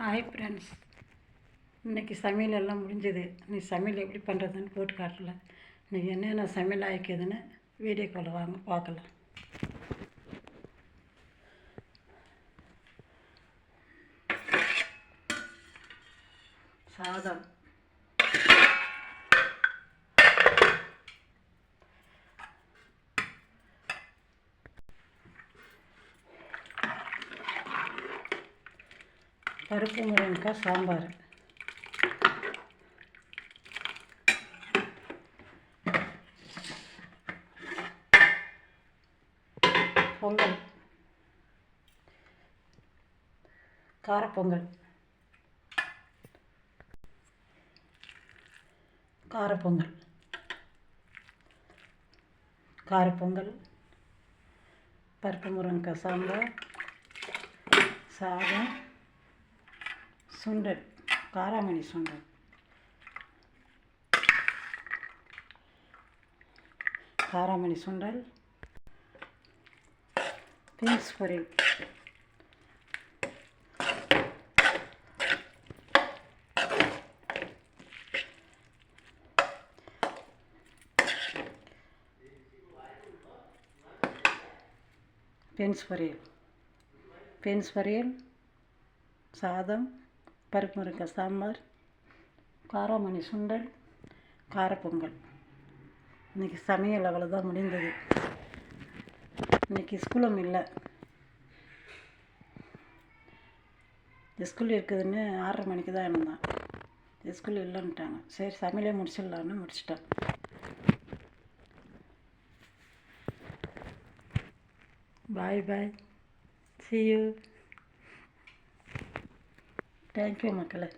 Hi friends இன்றைக்கி சமையல் எல்லாம் முடிஞ்சது. நீ சமையல் எப்படி பண்ணுறதுன்னு போட்டு காட்டல. நீ என்னென்ன சமையல் ஆகிக்குதுன்னு வீடியோ கால் வாங்க பார்க்கலாம். சாதம். பருப்பு முருங்கக்காய் சாம்பார். பொங்கல். காரப்பொங்கல். காரப்பொங்கல். காரப்பொங்கல். பருப்பு முருங்கக்காய் சாம்பார். சாதம். சுண்டல் காராமணி சுண்டல். காராமணி சுண்டல் பீன்ஸ் பொரியல் பீன்ஸ் பொரியல். பீன்ஸ் பொரியல் சாதம் பருப்பு முருங்கை சாம்பார் காராமணி சுண்டல் காரப்பொங்கல் இன்றைக்கி சமையல் அவ்வளோதான் முடிந்தது. இன்றைக்கி ஸ்கூலும் இல்லை. ஸ்கூல் இருக்குதுன்னு ஆறரை மணிக்கு தான் இருந்தேன் ஸ்கூல் இல்லைன்ட்டாங்க. சரி சமையலே முடிச்சிடலான்னு முடிச்சிட்டேன். Bye bye see you thank you மக்களே